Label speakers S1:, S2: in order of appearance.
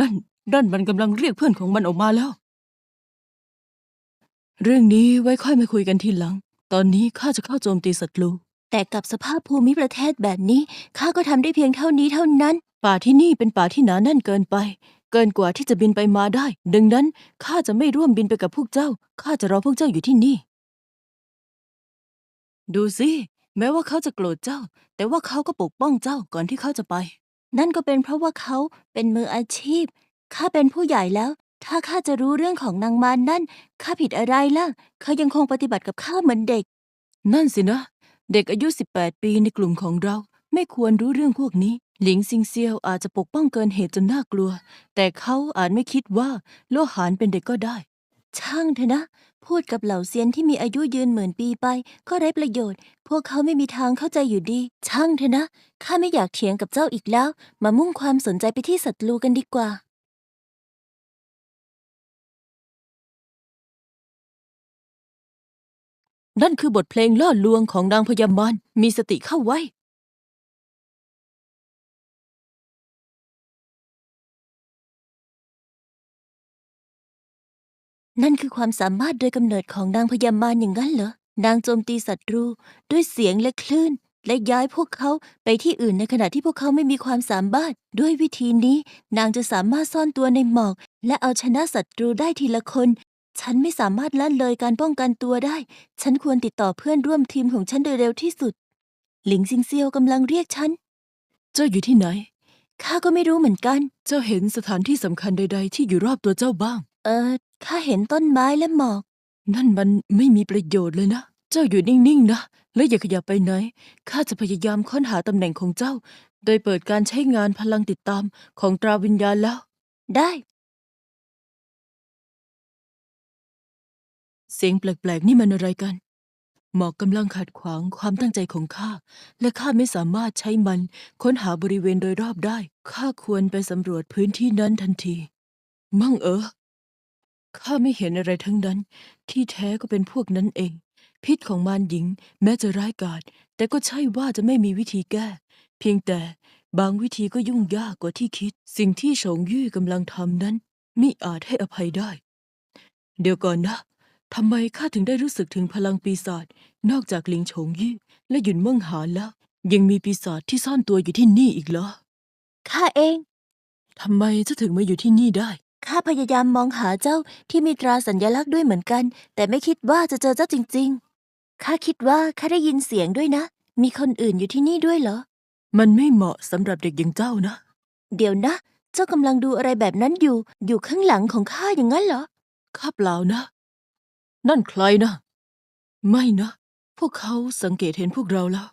S1: นั่นนั่นมันกำลังเรียกเพื่อนของมันออกมาแล้ว เรื่องนี้ไว้ค่อยมาคุยกันทีหลัง ตอนนี้ข้าจะเข้าโจมตีศัตรู
S2: แต่กับสภาพภูมิประเทศแบบนี้ข้าก็ทำได้เพียงเท่านี้เท่านั้น
S1: ป่าที่นี่เป็นป่าที่หนาแน่นเกินไป เกินกว่าที่จะบินไปมาได้ ดังนั้นข้าจะไม่ร่วมบินไปกับพวกเจ้าข้าจะรอพวกเจ้าอยู่ที่นี่ ดูสิแม้ว่าเขาจะโกรธเจ้า แต่ว่าเขาก็ปกป้องเจ้าก่อนที่เขาจะไป
S2: นั่นก็เป็นเพราะว่าเขาเป็นมืออาชีพ ข้าเป็นผู้ใหญ่แล้ว ถ้าข้าจะรู้เรื่องของนางมารนั่น ข้าผิดอะไรล่ะ เขายังคงปฏิบัติกับข้าเหมือนเด็ก
S1: นั่นสินะ เด็กอายุ 18 ปีในกลุ่มของเรา ไม่ควรรู้เรื่องพวกนี้ หลิงซิงเซียวอาจจะปกป้องเกินเหตุจนน่ากลัว แต่เขาอาจไม่คิดว่าโลหานเป็นเด็กก็ได้
S2: ช่างเถอะนะ พูดกับเหล่าเซียนที่มีอายุยืนหมื่นปีไป ก็ไร้ประโยชน์ พวกเขาไม่มีทางเข้าใจอยู่ดี ช่างเถอะนะ ข้าไม่อยากเถียงกับเจ้าอีกแล้ว มามุ่งความสนใจไปที่ศัตรูกันดีกว่า
S1: นั่นคือบทเพลงล่อลวงของนางพยามารมีสติเข้าไว้
S2: นั่นคือความสามารถโดยกำเนิดของนางพญามารอย่างนั้นเหรอ นางโจมตีศัตรูด้วยเสียงและคลื่น และย้ายพวกเขาไปที่อื่นในขณะที่พวกเขาไม่มีความสามารถ ด้วยวิธีนี้ นางจะสามารถซ่อนตัวในหมอก และเอาชนะศัตรูได้ทีละคน ฉันไม่สามารถละเลยการป้องกันตัวได้ ฉันควรติดต่อเพื่อนร่วมทีมของฉันโดยเร็วที่สุด หลิงซิงเซียวกำลังเรียกฉัน
S1: เจ้าอยู่ที่ไหน
S2: ข้าก็ไม่รู้เหมือนกัน
S1: เจ้าเห็นสถานที่สำคัญใด ๆ ที่อยู่รอบตัวเจ้าบ้าง
S2: เออ ข้าเห็นต้นไม้และหมอก
S1: นั่นมันไม่มีประโยชน์เลยนะ เจ้าอยู่นิ่งๆนะ และอย่าขยับไปไหน ข้าจะพยายามค้นหาตำแหน่งของเจ้า โดยเปิดการใช้งานพลังติดตามของตราวิญญาณแล้ว
S2: ได้
S1: เสียงแปลกๆ นี่มันอะไรกัน หมอกกำลังขัดขวางความตั้งใจของข้า และข้าไม่สามารถใช้มันค้นหาบริเวณโดยรอบได้ ข้าควรไปสำรวจพื้นที่นั้นทันที มั่งเออ ข้าไม่เห็นอะไรทั้งนั้น ที่แท้ก็เป็นพวกนั้นเอง พิษของมารหญิงแม้จะร้ายกาจแต่ก็ใช่ว่าจะไม่มีวิธีแก้ เพียงแต่บางวิธีก็ยุ่งยากกว่าที่คิด สิ่งที่โฉงยี่กำลังทำนั้นมิอาจให้อภัยได้ เดี๋ยวก่อนนะทำไมข้าถึงได้รู้สึกถึงพลังปีศาจนอกจากลิงโฉงยี่และหยุนเมิ่งหานแล้ว ยังมีปีศาจที่ซ่อนตัวอยู่ที่นี่อีกเหรอ
S2: ข้าเอง
S1: ทำไมเจะถึงมาอยู่ที่นี่ได้
S2: ข้าพยายามมองหาเจ้าที่มีตราสัญลักษณ์ด้วยเหมือนกัน แต่ไม่คิดว่าจะเจอเจ้าจริง ๆ ข้าคิดว่าข้าได้ยินเสียงด้วยนะ มีคนอื่นอยู่ที่นี่ด้วยเหรอ
S1: มันไม่เหมาะสำหรับเด็กอย่างเจ้านะ
S2: เดี๋ยวนะ เจ้ากำลังดูอะไรแบบนั้นอยู่ อยู่ข้างหลังของข้าอย่างนั้นเหรอ
S1: ข้าเปล่านะ นั่นใครนะ ไม่นะ พวกเขาสังเกตเห็นพวกเราแล้ว